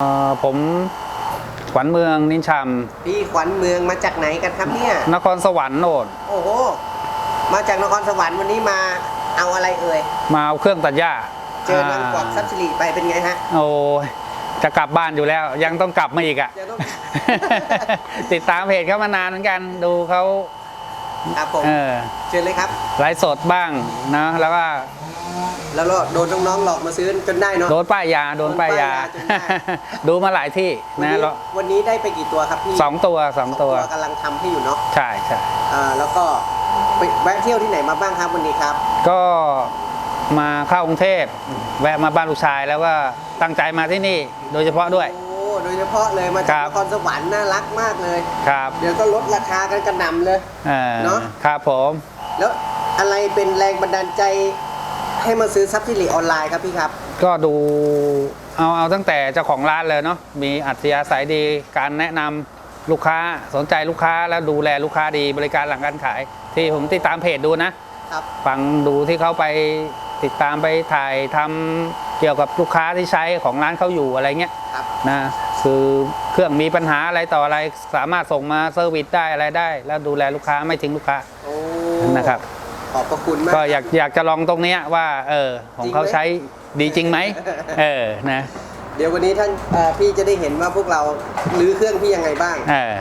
เอ่อผมขวัญเมืองนินชามพี่ขวัญเมืองมาจากไหนกันครับเนี่ย นครสวรรค์โนดโอ้โห มาจากนครสวรรค์วันนี้มาเอาอะไรเอ่ย มาเอาเครื่องตัดหญ้า เจอนางกวักซับซิลีไปเป็นไงฮะ โอ้ยจะกลับบ้านอยู่แล้ว ยังต้องกลับมาอีกอะเดี๋ยวต้องติดตามเพจเขามานานเหมือนกัน ดูเขา ครับผมเออเชิญเลยครับไลฟ์สดบ้างนะแล้วก็แล้วก็โดนน้องๆหลอกมาซื้อจนได้เนาะ โดนป้ายยาโดนป้ายยา โดนป้ายยาจนได้ ดูมาหลายที่วันนะนี้แล้ววันนี้ได้ไปกี่ตัวครับพี่สองตัวสองตัวกำลังทำให้อยู่เนาะใช่ใช่อ่าแล้วก็ไปแวะเที่ยวที่ไหนมาบ้างครับวันนี้ครับ ก็มาเข้ากรุงเทพแวะมาบ้านลูกชายแล้วก็ตั้งใจมาที่นี่โดยเฉพาะด้วย โอ้โดยเฉพาะเลยมาคจากรับนครสวรรค์น่ารักมากเลย ครับเดี๋ยวก็ลดราคากันกระหน่ำเลยเออเนอะ ครับผม แล้วอะไรเป็นแรงบันดาลใจให้มาซื้อซับซิลีออนไลน์ครับพี่ครับ ก็ดูเอาเอาตั้งแต่เจ้าของร้านเลยเนาะมีอัธยาศัยดีการแนะนำลูกค้าสนใจลูกค้าแล้วดูแลลูกค้าดีบริการหลังการขาย ที่ผมติดตามเพจดูนะครับ ฟังดูที่เขาไปติดตามไปถ่ายทำเกี่ยวกับลูกค้าที่ใช้ของร้านเขาอยู่อะไรเงี้ยครับ นะ คือเครื่องมีปัญหาอะไรต่ออะไรสามารถส่งมาเซอร์วิสได้อะไรได้ แล้วดูแลลูกค้าไม่ทิ้งลูกค้าโอ้นะครับขอบพระคุณมากก็อยากอยากจะลองตรงเนี้ยว่า เออของเขาใช้ดีจริงไหมเออนะเดี๋ยววันนี้ท่านเอ่อพี่จะได้เห็นว่าพวกเราลื้อเครื่องพี่ยังไงบ้างเออ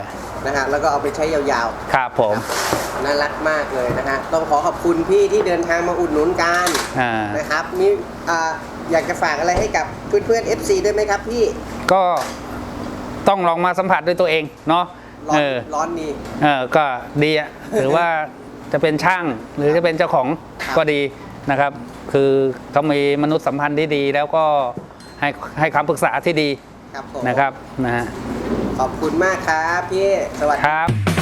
นะฮะแล้วก็เอาไปใช้ยาวครับผมๆน่ารักมากเลยนะฮะต้องขอขอบคุณพี่ที่เดินทางมาอุดหนุนกันอ่านะครับนี่อ่าอยากจะฝากอะไรให้กับเพื่อนๆ FC ด้วยไหมครับพี่ก็ ต้องลองมาสัมผัสด้วยตัวเองเนาะร้อเอนอร้อนดีเออก็ดีอะหรือว่าจะเป็นช่างหรือจะเป็นเจ้าของครับก็ดีนะครับ คือเขามีมนุษยสัมพันธ์ที่ดี แล้วก็ให้ให้คำปรึกษาที่ดีครับผมนะครับนะฮะขอบคุณมากครับพี่สวัสดีครับ